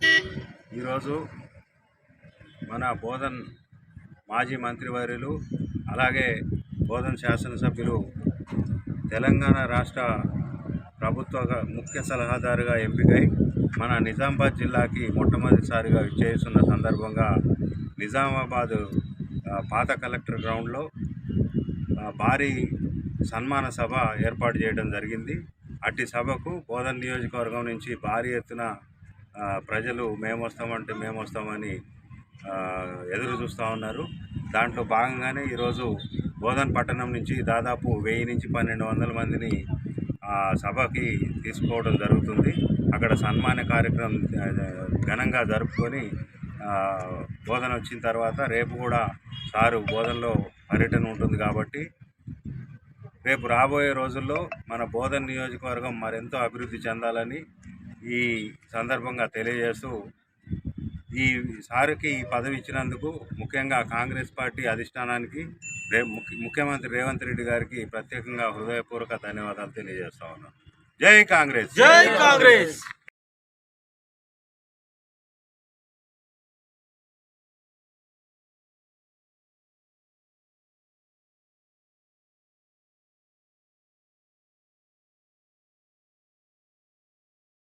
ఈరోజు మన బోధన్ మాజీ మంత్రివర్యులు అలాగే బోధన్ శాసనసభ్యులు తెలంగాణ రాష్ట్ర ప్రభుత్వ ముఖ్య సలహాదారుగా ఎంపికై మన నిజామాబాద్ జిల్లాకి మొట్టమొదటిసారిగా విచ్చేస్తున్న సందర్భంగా నిజామాబాద్ పాత కలెక్టర్ గ్రౌండ్లో భారీ సన్మాన సభ ఏర్పాటు చేయడం జరిగింది. అట్టి సభకు బోధన్ నియోజకవర్గం నుంచి భారీ ఎత్తున ప్రజలు మేము వస్తామంటే మేము వస్తామని ఎదురు చూస్తూ ఉన్నారు. దాంట్లో భాగంగానే ఈరోజు బోధన్ పట్టణం నుంచి దాదాపు వెయ్యి నుంచి పన్నెండు వందల మందిని సభకి తీసుకోవడం జరుగుతుంది. అక్కడ సన్మాన కార్యక్రమం ఘనంగా జరుపుకొని బోధన వచ్చిన తర్వాత రేపు కూడా సారు బోధనలో పర్యటన ఉంటుంది కాబట్టి రేపు రాబోయే రోజుల్లో మన బోధన నియోజకవర్గం మరెంతో అభివృద్ధి చెందాలని ఈ సందర్భంగా తెలియజేస్తూ ఈ సారుకి ఈ పదవి ఇచ్చినందుకు ముఖ్యంగా కాంగ్రెస్ పార్టీ అధిష్టానానికి రే ముఖ్యమంత్రి రేవంత్ రెడ్డి గారికి ప్రత్యేకంగా హృదయపూర్వక ధన్యవాదాలు తెలియజేస్తా ఉన్నాను జై కాంగ్రెస్! జై కాంగ్రెస్!